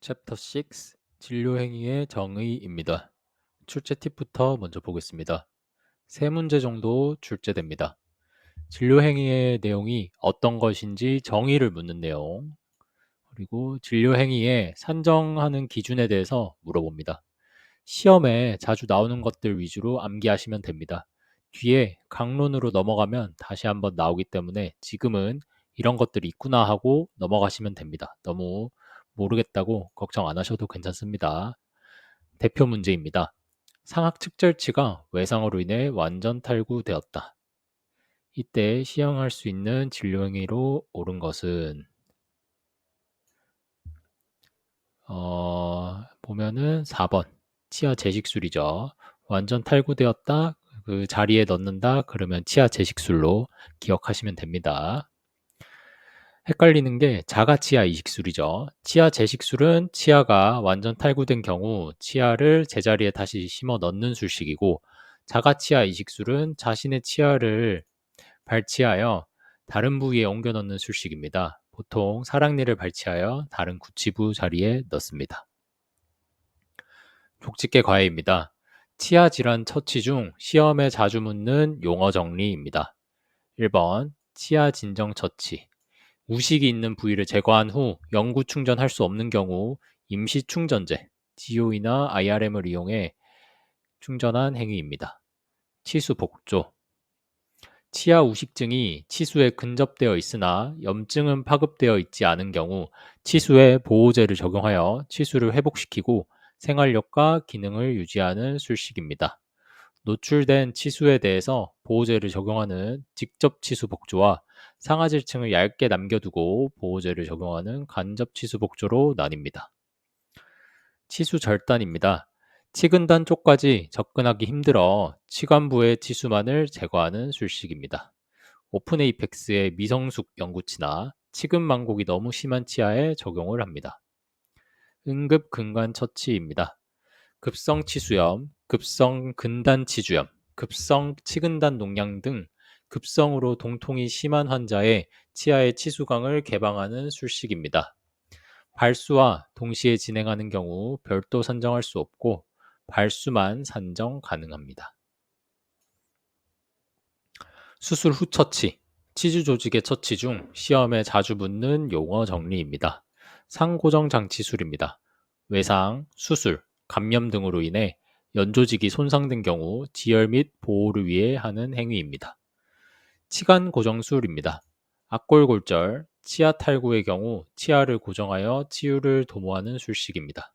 챕터 6 진료 행위의 정의입니다. 출제 팁부터 먼저 보겠습니다. 세 문제 정도 출제됩니다. 진료 행위의 내용이 어떤 것인지 정의를 묻는 내용, 그리고 진료 행위에 산정하는 기준에 대해서 물어봅니다. 시험에 자주 나오는 것들 위주로 암기하시면 됩니다. 뒤에 강론으로 넘어가면 다시 한번 나오기 때문에 지금은 이런 것들이 있구나 하고 넘어가시면 됩니다. 너무 모르겠다고 걱정 안 하셔도 괜찮습니다. 대표 문제입니다. 상악 측절치가 외상으로 인해 완전 탈구되었다. 이때 시행할 수 있는 진료 행위로 옳은 것은 어, 보면은 4번 치아 재식술이죠. 완전 탈구되었다. 그 자리에 넣는다. 그러면 치아 재식술로 기억하시면 됩니다. 헷갈리는 게 자가 치아 이식술이죠. 치아 재식술은 치아가 완전 탈구된 경우 치아를 제자리에 다시 심어 넣는 술식이고 자가 치아 이식술은 자신의 치아를 발치하여 다른 부위에 옮겨 넣는 술식입니다. 보통 사랑니를 발치하여 다른 구치부 자리에 넣습니다. 족집게 과외입니다. 치아 질환 처치 중 시험에 자주 묻는 용어 정리입니다. 1번 치아 진정 처치 우식이 있는 부위를 제거한 후 영구 충전할 수 없는 경우 임시 충전재, DOE나 IRM을 이용해 충전한 행위입니다. 치수 복조 치아 우식증이 치수에 근접되어 있으나 염증은 파급되어 있지 않은 경우 치수에 보호제를 적용하여 치수를 회복시키고 생활력과 기능을 유지하는 술식입니다. 노출된 치수에 대해서 보호제를 적용하는 직접 치수 복조와 상하질층을 얇게 남겨두고 보호제를 적용하는 간접 치수 복조로 나뉩니다. 치수 절단입니다. 치근단 쪽까지 접근하기 힘들어 치관부의 치수만을 제거하는 술식입니다. 오픈 에이펙스의 미성숙 연구치나 치근 망곡이 너무 심한 치아에 적용을 합니다. 응급 근관 처치입니다. 급성 치수염, 급성 근단 치주염, 급성 치근단 농양 등 급성으로 동통이 심한 환자의 치아의 치수강을 개방하는 술식입니다. 발수와 동시에 진행하는 경우 별도 산정할 수 없고 발수만 산정 가능합니다. 수술 후 처치, 치주 조직의 처치 중 시험에 자주 묻는 용어 정리입니다. 상고정 장치술입니다. 외상, 수술, 감염 등으로 인해 연조직이 손상된 경우 지혈 및 보호를 위해 하는 행위입니다. 치간 고정술입니다. 악골골절, 치아 탈구의 경우 치아를 고정하여 치유를 도모하는 술식입니다.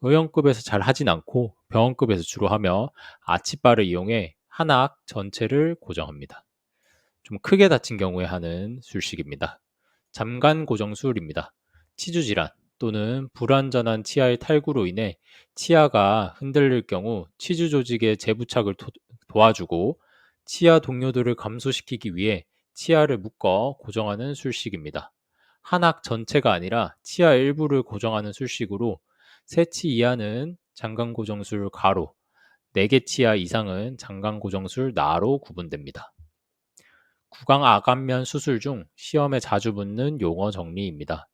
의원급에서 잘 하진 않고 병원급에서 주로 하며 아치바를 이용해 한악 전체를 고정합니다. 좀 크게 다친 경우에 하는 술식입니다. 잠간 고정술입니다. 치주 질환 또는 불완전한 치아의 탈구로 인해 치아가 흔들릴 경우 치주 조직의 재부착을 도, 도와주고 치아 동료들을 감소시키기 위해 치아를 묶어 고정하는 술식입니다. 한악 전체가 아니라 치아 일부를 고정하는 술식으로 세치 이하는 장강고정술 가로, 4개 치아 이상은 장강고정술 나로 구분됩니다. 구강 아간면 수술 중 시험에 자주 붙는 용어 정리입니다.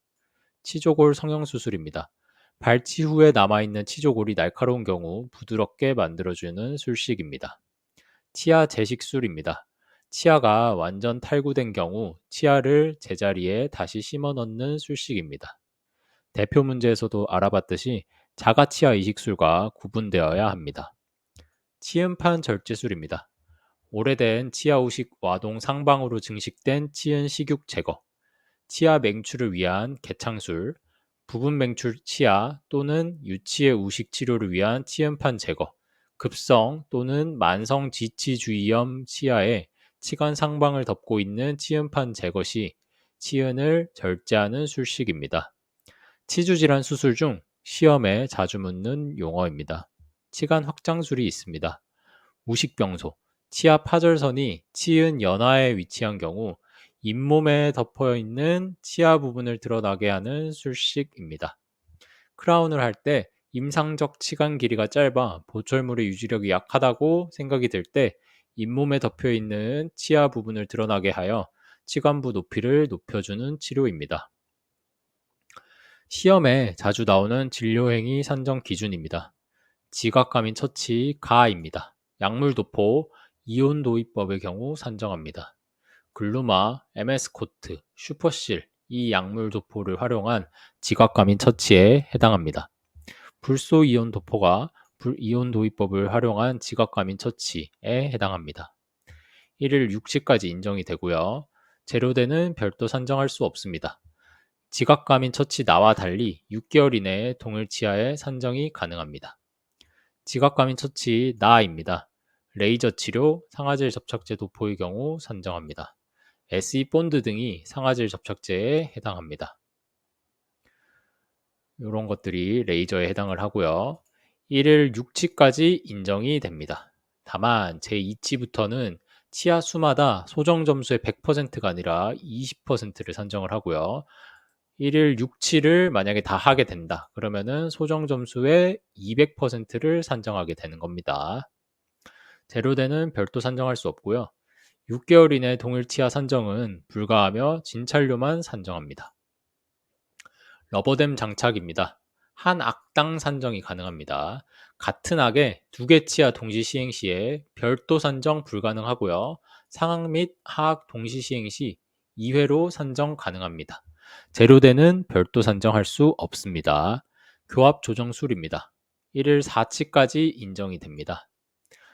치조골 성형수술입니다. 발치 후에 남아있는 치조골이 날카로운 경우 부드럽게 만들어주는 술식입니다. 치아 재식술입니다. 치아가 완전 탈구된 경우 치아를 제자리에 다시 심어 넣는 술식입니다. 대표 문제에서도 알아봤듯이 자가치아 이식술과 구분되어야 합니다. 치은판 절제술입니다. 오래된 치아 우식 와동 상방으로 증식된 치은 식육 제거, 치아 맹출을 위한 개창술, 부분 맹출 치아 또는 유치의 우식 치료를 위한 치은판 제거, 급성 또는 만성 지치주의염 치아에 치관 상방을 덮고 있는 치은판 제거 시 치은을 절제하는 술식입니다. 치주질환 수술 중 시험에 자주 묻는 용어입니다. 치관 확장술이 있습니다. 우식병소, 치아 파절선이 치은 연화에 위치한 경우 잇몸에 덮어 있는 치아 부분을 드러나게 하는 술식입니다. 크라운을 할 때 임상적 치관 길이가 짧아 보철물의 유지력이 약하다고 생각이 들 때 잇몸에 덮여 있는 치아 부분을 드러나게 하여 치관부 높이를 높여주는 치료입니다. 시험에 자주 나오는 진료행위 산정 기준입니다. 지각감인 처치 가입니다. 약물 도포, 이온 도입법의 경우 산정합니다. 글루마, MS코트, 슈퍼실 이 약물 도포를 활용한 지각감인 처치에 해당합니다. 불소 이온 도포가 불이온 도입법을 활용한 지각감인 처치에 해당합니다. 1일 6시까지 인정이 되고요. 재료대는 별도 산정할 수 없습니다. 지각감인 처치 나와 달리 6개월 이내에 동일 치아에 산정이 가능합니다. 지각감인 처치 나입니다. 레이저 치료, 상아질 접착제 도포의 경우 산정합니다. SE 본드 등이 상아질 접착제에 해당합니다. 이런 것들이 레이저에 해당을 하고요. 1일 6치까지 인정이 됩니다. 다만 제2치부터는 치아 수마다 소정 점수의 100%가 아니라 20%를 산정을 하고요. 1일 6치를 만약에 다 하게 된다. 그러면은 소정 점수의 200%를 산정하게 되는 겁니다. 제로대는 별도 산정할 수 없고요. 6개월 이내 동일 치아 산정은 불가하며 진찰료만 산정합니다. 러버댐 장착입니다. 한 악당 산정이 가능합니다. 같은 악에 두 개 치아 동시 시행 시에 별도 산정 불가능하고요. 상악 및 하악 동시 시행 시 2회로 산정 가능합니다. 제로대는 별도 산정할 수 없습니다. 교합 조정술입니다. 1일 4치까지 인정이 됩니다.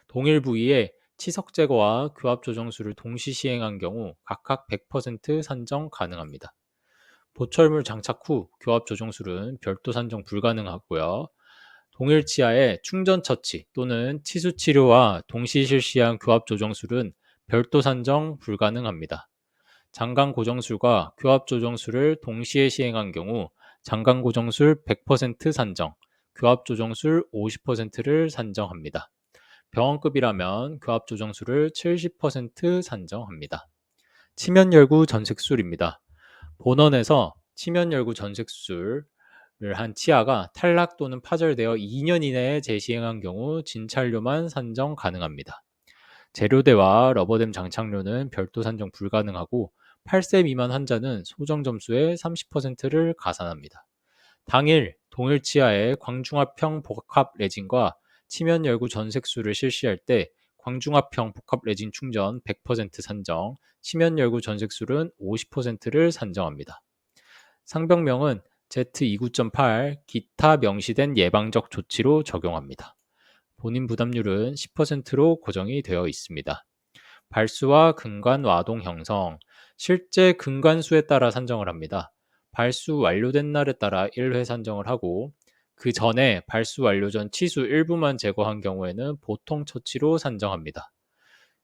동일 부위에 치석 제거와 교합 조정술을 동시 시행한 경우 각각 100% 산정 가능합니다. 보철물 장착 후 교합 조정술은 별도 산정 불가능하고요. 동일 치아의 충전 처치 또는 치수 치료와 동시 실시한 교합 조정술은 별도 산정 불가능합니다. 장강 고정술과 교합 조정술을 동시에 시행한 경우 장강 고정술 100% 산정, 교합 조정술 50%를 산정합니다. 병원급이라면 교합 조정술을 70% 산정합니다. 치면 열구 전색술입니다. 본원에서 치면 열구 전색술을 한 치아가 탈락 또는 파절되어 2년 이내에 재시행한 경우 진찰료만 산정 가능합니다. 재료대와 러버댐 장착료는 별도 산정 불가능하고 8세 미만 환자는 소정 점수의 30%를 가산합니다. 당일 동일 치아의 광중합형 복합 레진과 치면 열구 전색술을 실시할 때 광중합형 복합 레진 충전 100% 산정, 치면 열구 전색술은 50%를 산정합니다. 상병명은 Z29.8 기타 명시된 예방적 조치로 적용합니다. 본인 부담률은 10%로 고정이 되어 있습니다. 발수와 근간 와동 형성, 실제 근간 수에 따라 산정을 합니다. 발수 완료된 날에 따라 1회 산정을 하고 그 전에 발수 완료 전 치수 일부만 제거한 경우에는 보통 처치로 산정합니다.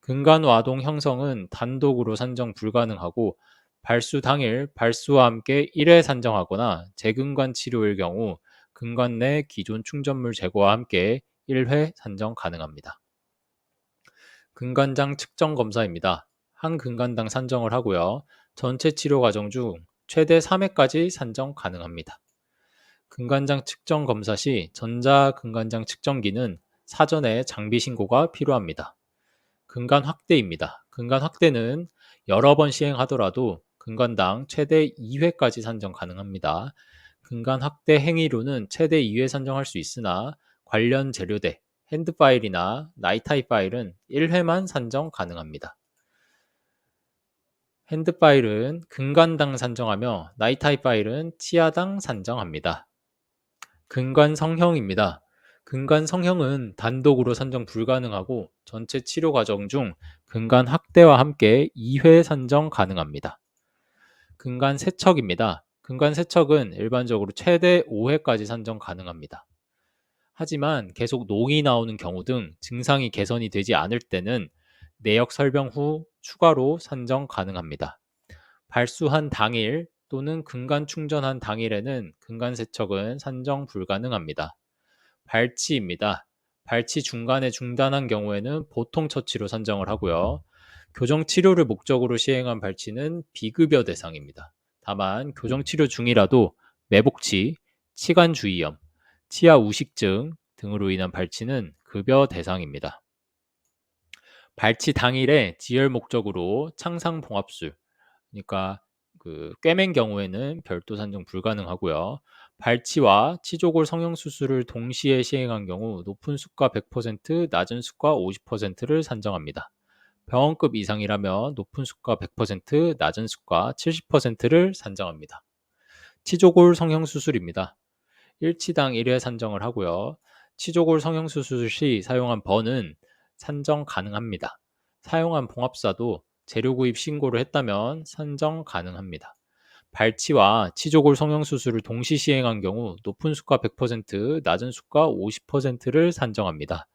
근간 와동 형성은 단독으로 산정 불가능하고 발수 당일 발수와 함께 1회 산정하거나 재근관 치료일 경우 근관 내 기존 충전물 제거와 함께 1회 산정 가능합니다. 근관장 측정 검사입니다. 한 근관당 산정을 하고요. 전체 치료 과정 중 최대 3회까지 산정 가능합니다. 근관장 측정 검사 시 전자 근관장 측정기는 사전에 장비 신고가 필요합니다. 근간 확대입니다. 근간 확대는 여러 번 시행하더라도 근관당 최대 2회까지 산정 가능합니다. 근간 확대 행위로는 최대 2회 산정할 수 있으나 관련 재료대, 핸드 파일이나 나이타이 파일은 1회만 산정 가능합니다. 핸드 파일은 근관당 산정하며 나이타이 파일은 치아당 산정합니다. 근관 성형입니다. 근관 성형은 단독으로 산정 불가능하고 전체 치료 과정 중 근관 확대와 함께 2회 산정 가능합니다. 근관 세척입니다. 근관 세척은 일반적으로 최대 5회까지 산정 가능합니다. 하지만 계속 농이 나오는 경우 등 증상이 개선이 되지 않을 때는 내역 설명 후 추가로 산정 가능합니다. 발수한 당일 또는 근간 충전한 당일에는 근간 세척은 산정 불가능합니다. 발치입니다. 발치 중간에 중단한 경우에는 보통 처치로 산정을 하고요. 교정 치료를 목적으로 시행한 발치는 비급여 대상입니다. 다만 교정 치료 중이라도 매복치, 치관 주의염, 치아 우식증 등으로 인한 발치는 급여 대상입니다. 발치 당일에 지혈 목적으로 창상 봉합술, 그러니까 그 꿰맨 경우에는 별도 산정 불가능하고요. 발치와 치조골 성형 수술을 동시에 시행한 경우 높은 수가 100%, 낮은 수가 50%를 산정합니다. 병원급 이상이라면 높은 수가 100%, 낮은 수가 70%를 산정합니다. 치조골 성형 수술입니다. 일치당 1회 산정을 하고요. 치조골 성형 수술 시 사용한 번은 산정 가능합니다. 사용한 봉합사도 재료 구입 신고를 했다면 산정 가능합니다. 발치와 치조골 성형 수술을 동시 시행한 경우 높은 수가 100%, 낮은 수가 50%를 산정합니다.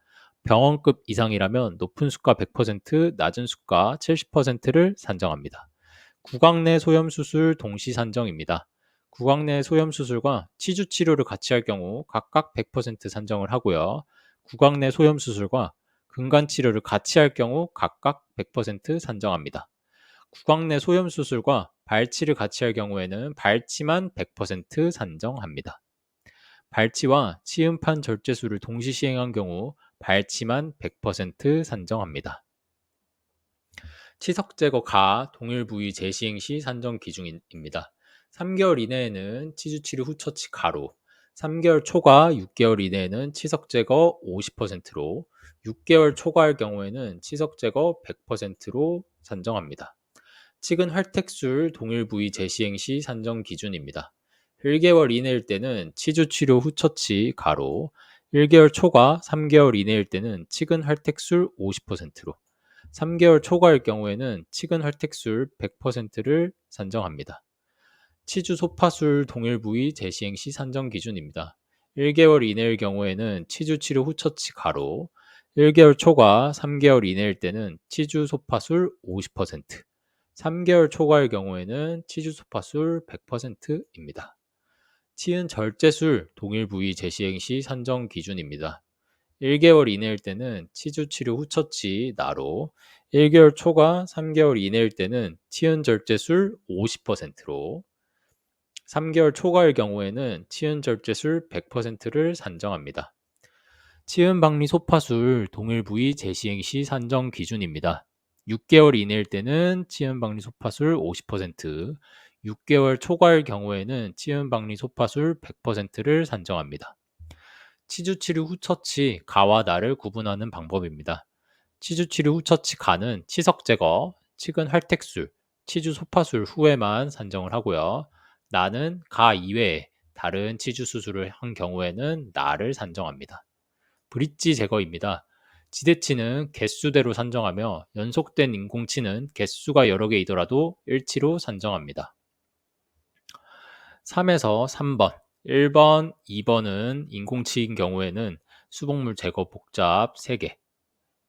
병원급 이상이라면 높은 수가 100%, 낮은 수가 70%를 산정합니다. 구강내 소염 수술 동시 산정입니다. 구강내 소염 수술과 치주 치료를 같이 할 경우 각각 100% 산정을 하고요. 구강내 소염 수술과 근간 치료를 같이 할 경우 각각 100% 산정합니다. 구강내 소염 수술과 발치를 같이 할 경우에는 발치만 100% 산정합니다. 발치와 치음판 절제술을 동시 시행한 경우 발치만 100% 산정합니다. 치석 제거 가 동일 부위 재시행 시 산정 기준입니다. 3개월 이내에는 치주 치료 후 처치 가로, 3개월 초과 6개월 이내에는 치석 제거 50%로, 6개월 초과할 경우에는 치석 제거 100%로 산정합니다. 치근 활택술 동일 부위 재시행 시 산정 기준입니다. 1개월 이내일 때는 치주 치료 후 처치 가로, 1개월 초과 3개월 이내일 때는 치근 활택술 50%로, 3개월 초과일 경우에는 치근 활택술 100%를 산정합니다. 치주 소파술 동일 부위 재시행 시 산정 기준입니다. 1개월 이내일 경우에는 치주 치료 후 처치 가로, 1개월 초과 3개월 이내일 때는 치주 소파술 50%, 3개월 초과일 경우에는 치주 소파술 100%입니다. 치은 절제술 동일 부위 재시행 시 산정 기준입니다. 1개월 이내일 때는 치주 치료 후 처치 나로, 1개월 초과 3개월 이내일 때는 치은 절제술 50%로, 3개월 초과일 경우에는 치은 절제술 100%를 산정합니다. 치은 박리 소파술 동일 부위 재시행 시 산정 기준입니다. 6개월 이내일 때는 치은 박리 소파술 50%, 6개월 초과일 경우에는 치은 박리 소파술 100%를 산정합니다. 치주 치료 후 처치 가와 나를 구분하는 방법입니다. 치주 치료 후 처치 가는 치석 제거, 치근 활택술, 치주 소파술 후에만 산정을 하고요. 나는 가 이외에 다른 치주 수술을 한 경우에는 나를 산정합니다. 브릿지 제거입니다. 지대치는 개수대로 산정하며 연속된 인공치는 개수가 여러 개이더라도 일치로 산정합니다. 3에서 3번, 1번, 2번은 인공치인 경우에는 수복물 제거 복잡 3개,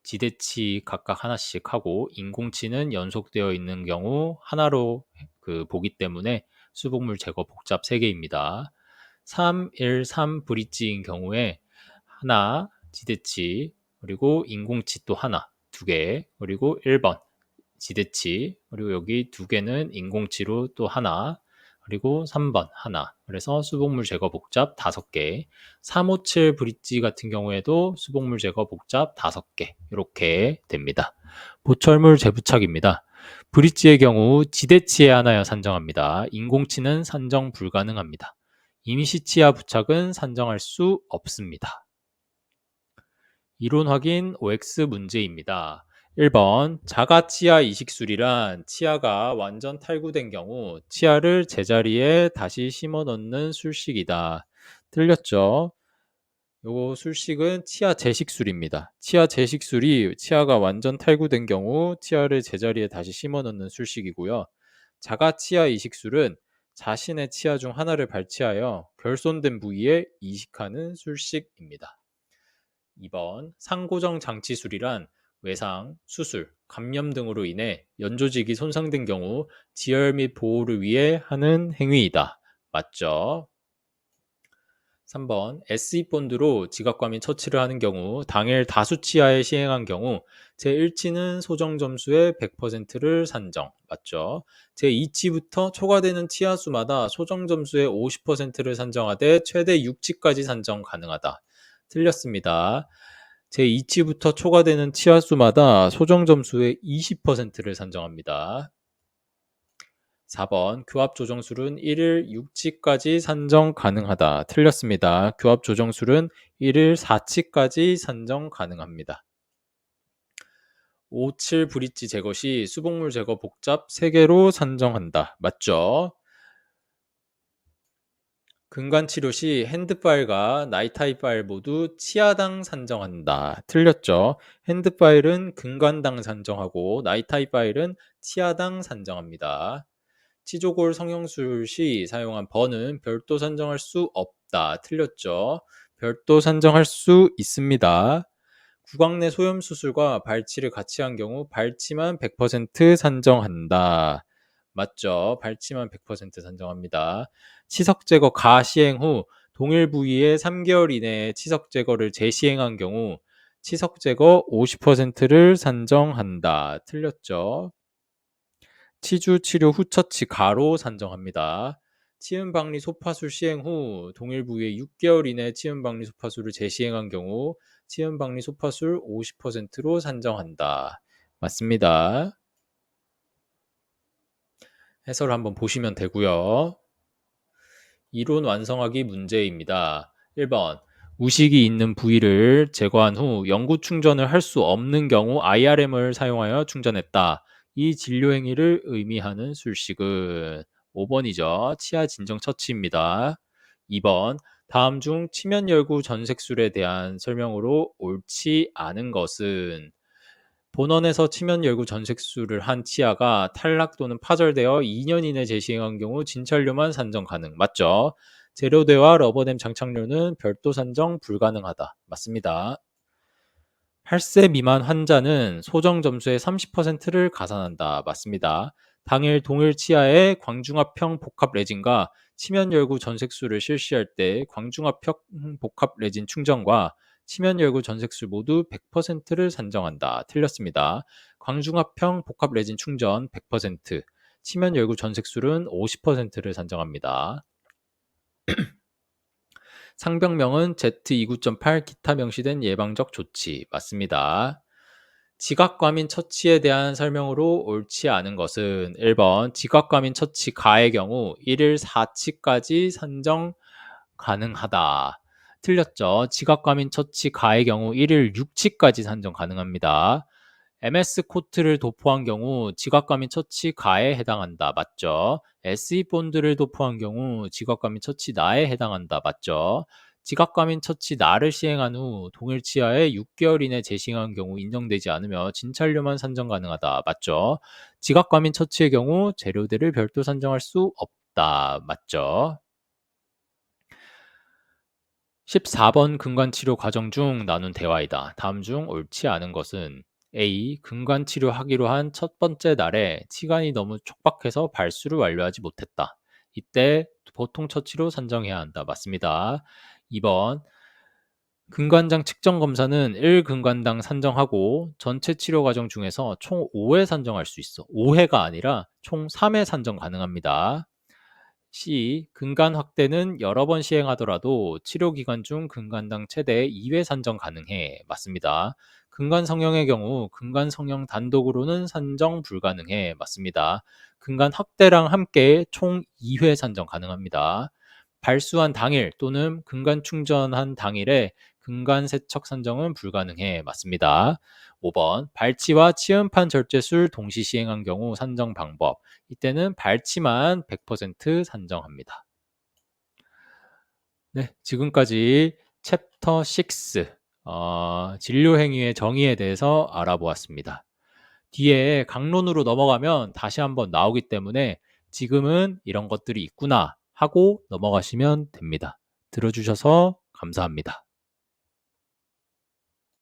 지대치 각각 하나씩 하고 인공치는 연속되어 있는 경우 하나로 그 보기 때문에 수복물 제거 복잡 3개입니다. 3, 1, 3 브릿지인 경우에 하나 지대치 그리고 인공치 또 하나 두 개 그리고 1번 지대치 그리고 여기 두 개는 인공치로 또 하나 그리고 3번 하나 그래서 수복물 제거 복잡 5개 357 브릿지 같은 경우에도 수복물 제거 복잡 5개 이렇게 됩니다 보철물 재부착입니다 브릿지의 경우 지대치에 하나여 산정합니다. 인공치는 산정 불가능합니다. 임시치아 부착은 산정할 수 없습니다. 이론 확인 OX 문제입니다. 1번 자가 치아 이식술이란 치아가 완전 탈구된 경우 치아를 제자리에 다시 심어 넣는 술식이다. 틀렸죠? 요거 술식은 치아 재식술입니다. 치아 재식술이 치아가 완전 탈구된 경우 치아를 제자리에 다시 심어 넣는 술식이고요. 자가 치아 이식술은 자신의 치아 중 하나를 발치하여 결손된 부위에 이식하는 술식입니다. 2번 상고정 장치술이란 외상, 수술, 감염 등으로 인해 연조직이 손상된 경우 지혈 및 보호를 위해 하는 행위이다. 맞죠? 3번 SE 본드로 지각과민 처치를 하는 경우 당일 다수치하에 시행한 경우 제1치는 소정 점수의 100%를 산정 맞죠? 제2치부터 초과되는 치아 수마다 소정 점수의 50%를 산정하되 최대 6치까지 산정 가능하다. 틀렸습니다. 제2치부터 초과되는 치아수마다 소정 점수의 20%를 산정합니다. 4번 교합 조정술은 1일 6치까지 산정 가능하다. 틀렸습니다. 교합 조정술은 1일 4치까지 산정 가능합니다. 5, 7 브릿지 제거 시 수복물 제거 복잡 3개로 산정한다. 맞죠? 근간 치료 시 핸드 파일과 나이타이 파일 모두 치아당 산정한다. 틀렸죠? 핸드 파일은 근간당 산정하고 나이타이 파일은 치아당 산정합니다. 치조골 성형술 시 사용한 번은 별도 산정할 수 없다. 틀렸죠? 별도 산정할 수 있습니다. 구강 내 소염 수술과 발치를 같이 한 경우 발치만 100% 산정한다. 맞죠? 발치만 100% 산정합니다. 치석 제거 가 시행 후 동일 부위에 3개월 이내에 치석 제거를 재시행한 경우 치석 제거 50%를 산정한다. 틀렸죠? 치주 치료 후 처치 가로 산정합니다. 치음 박리 소파술 시행 후 동일 부위에 6개월 이내 치음 박리 소파술을 재시행한 경우 치음 박리 소파술 50%로 산정한다. 맞습니다. 해설을 한번 보시면 되고요. 이론 완성하기 문제입니다. 1번 우식이 있는 부위를 제거한 후 영구 충전을 할 수 없는 경우 IRM을 사용하여 충전했다. 이 진료 행위를 의미하는 술식은 5번이죠. 치아 진정 처치입니다. 2번 다음 중 치면 열구 전색술에 대한 설명으로 옳지 않은 것은 본원에서 치면 열구 전색술을 한 치아가 탈락 또는 파절되어 2년 이내 재시행한 경우 진찰료만 산정 가능. 맞죠? 재료대와 러버댐 장착료는 별도 산정 불가능하다. 맞습니다. 8세 미만 환자는 소정 점수의 30%를 가산한다. 맞습니다. 당일 동일 치아에 광중합형 복합 레진과 치면 열구 전색술을 실시할 때 광중합형 복합 레진 충전과 치면 열구 전색술 모두 100%를 산정한다. 틀렸습니다. 광중합형 복합 레진 충전 100%, 치면 열구 전색술은 50%를 산정합니다. 상병명은 Z29.8 기타 명시된 예방적 조치 맞습니다. 지각과민 처치에 대한 설명으로 옳지 않은 것은 1번 지각과민 처치 가의 경우 1일 4치까지 산정 가능하다. 틀렸죠. 지각과민 처치 가의 경우 1일 6치까지 산정 가능합니다. MS 코트를 도포한 경우 지각과민 처치 가에 해당한다. 맞죠? SE 본드를 도포한 경우 지각과민 처치 나에 해당한다. 맞죠? 지각과민 처치 나를 시행한 후 동일 치아에 6개월 이내 재시행한 경우 인정되지 않으며 진찰료만 산정 가능하다. 맞죠? 지각과민 처치의 경우 재료대를 별도 산정할 수 없다. 맞죠? 14번 근관치료 과정 중 나눈 대화이다. 다음 중 옳지 않은 것은 A. 근관치료 하기로 한 첫 번째 날에 시간이 너무 촉박해서 발수를 완료하지 못했다. 이때 보통 처치로 산정해야 한다. 맞습니다. 2번 근관장 측정 검사는 1근관당 산정하고 전체 치료 과정 중에서 총 5회 산정할 수 있어. 5회가 아니라 총 3회 산정 가능합니다. C. 근간 확대는 여러 번 시행하더라도 치료 기간 중 근간당 최대 2회 산정 가능해. 맞습니다. 근간 성형의 경우 근간 성형 단독으로는 산정 불가능해. 맞습니다. 근간 확대랑 함께 총 2회 산정 가능합니다. 발수한 당일 또는 근간 충전한 당일에 근간 세척 산정은 불가능해. 맞습니다. 5번 발치와 치음판 절제술 동시 시행한 경우 산정 방법. 이때는 발치만 100% 산정합니다. 네, 지금까지 챕터 6 어, 진료 행위의 정의에 대해서 알아보았습니다. 뒤에 강론으로 넘어가면 다시 한번 나오기 때문에 지금은 이런 것들이 있구나 하고 넘어가시면 됩니다. 들어주셔서 감사합니다.